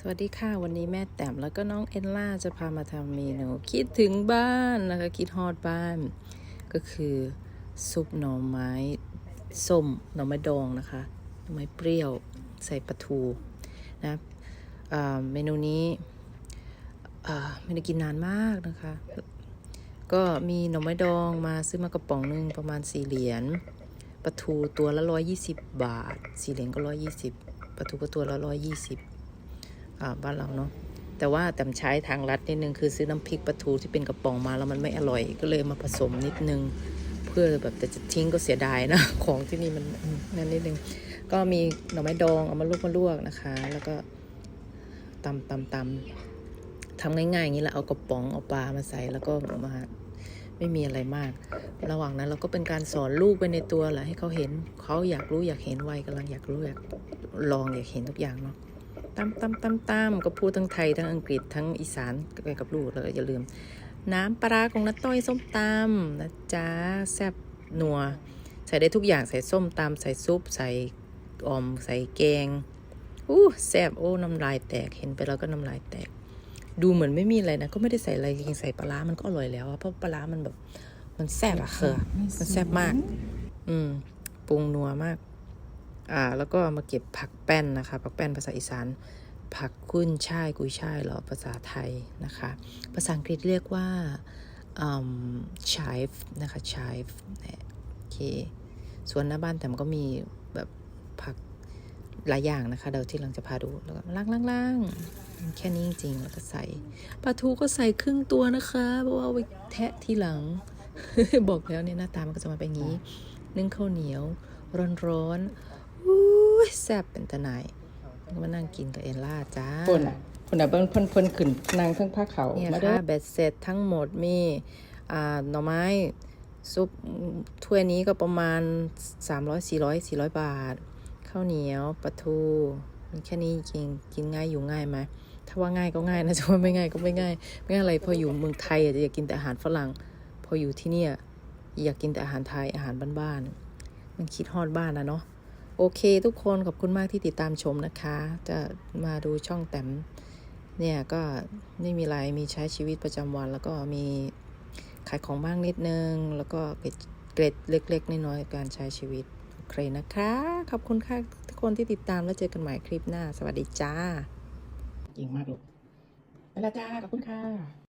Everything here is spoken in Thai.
สวัสดีค่ะ วันนี้แม่แต้มแล้วก็น้องเอลล่าจะพามาทำเมนูคิดถึงบ้านนะคะคิดฮอดบ้าน ก็คือซุปหน่อไม้ส้มหน่อไม้ดองนะคะหน่อไม้เปรี้ยวใส่ปลาทูนะเมนูนี้ไม่ได้กินนานมากนะคะ ก็มีหน่อไม้ดองมาซื้อมากระป๋องหนึงประมาณสี่เหรียญปลาทูตัวละร้อยยี่สิบบาทสี่เหรียญก็ร้อยยี่สิบปลาทูก็ตัวละร้อยยี่สิบ บ้านเราเนาะแต่ว่าแต่ใช้ทางลัดนิดนึงคือซื้อน้ำพริกปลาทูที่เป็นกระป๋องมาแล้วมันไม่อร่อยก็เลยมาผสมนิดนึง เพื่อแบบแต่จะทิ้งก็เสียดายนะของที่นี่มันนั่นนิดนึงก็มีหน่อไม้ดองเอามาลวกมาลวกนะคะ แล้วก็ตำตำตำทำง่ายๆอย่างนี้แหละเอากระป๋องเอาปลามาใส่แล้วก็มาไม่มีอะไรมาก ระหว่างนั้นเราก็เป็นการสอนลูกไปในตัวแหละให้เขาเห็นเขาอยากรู้อยากเห็นวัยกำลังอยากรู้อยากลองอยากเห็นทุกอย่างเนาะ ตามตามตามตามก็พูดทั้งไทยทั้งอังกฤษทั้งอีสานไปกับลูกเลยอย่าลืม น้ำปลาร้าของน้าต้อยส้มตำนะจ๊ะแซ่บนัว ใส่ได้ทุกอย่างใส่ส้มตำใส่ซุป ใส่ออมใส่แกงอู้แซ่บโอ้น้ำลายแตกเห็นไปแล้วก็น้ำลายแตก ดูเหมือนไม่มีอะไรนะ ก็ไม่ได้ใส่อะไรจริงใส่ปลาร้ามันก็อร่อยแล้วเพราะปลาร้ามันแบบ มันแซ่บอะเคอมันแซ่บมาก อืมปรุงนัวมาก อ่าแล้วก็มาเก็บผักแป้นนะคะผักแป้นภาษาอีสานผักกุ้นช่ายกุยช่ายเหรอภาษาไทยนะคะ ภาษาอังกฤษเรียกว่าอืม chive นะคะ chive เนี่ยโอเคส่วนหน้าบ้านแต่มันก็มีแบบผักหลายอย่างนะคะ เดี๋ยวที่หลังจะพาดูแล้วก็ล่างล่างล่างแค่นี้จริงๆแล้วก็ใส่ปลาทูก็ใส่ครึ่งตัวนะคะเพราะว่าไว้แทะทีหลัง บอกแล้วเนี่ยหน้าตามันก็จะมาเป็นอย่างนี้ นึ่งข้าวเหนียวร้อนๆ ยแซ่บเป็นตะไนายมานั่งกินกับเอลล่าจ้าคนอะคนอะเพิ่นเพิ่นเพิ่นขึ้นนางเทั้งผ้าเขาวเนี่ยมาเด้ค่ะอเบ็ดเสร็จทั้งหมดมีอ่าหน่อไม้ซุปถ้วยนี้ก็ประมาณ 300 400 400 บาท ข้าวเหนียวปลาทู มันแค่นี้จริงกินง่ายอยู่ง่ายไหมถ้าว่าง่ายก็ง่ายนะจะว่าไม่ง่ายก็ไม่ง่าย ไม่ง่ายอะไรพออยู่เมืองไทยอะจะอยากกินแต่อาหารฝรั่ง พออยู่ที่เนี่ยอยากกินแต่อาหารไทยอาหารบ้านๆมันคิดฮอดบ้านนะเนาะ โอเคทุกคนขอบคุณมากที่ติดตามชมนะคะ จะมาดูช่องแต้มเนี่ยก็ไม่มีอะไรมีใช้ชีวิตประจำวัน แล้วก็มีขายของบ้างนิดนึง แล้วก็เกร็ดเล็ก ๆน้อยๆการใช้ชีวิตโอเคนะคะ ขอบคุณค่ะทุกคนที่ติดตามแล้วเจอกันใหม่คลิปหน้า สวัสดีจ้าจริงมากลูกไปและจ้าขอบคุณค่ะ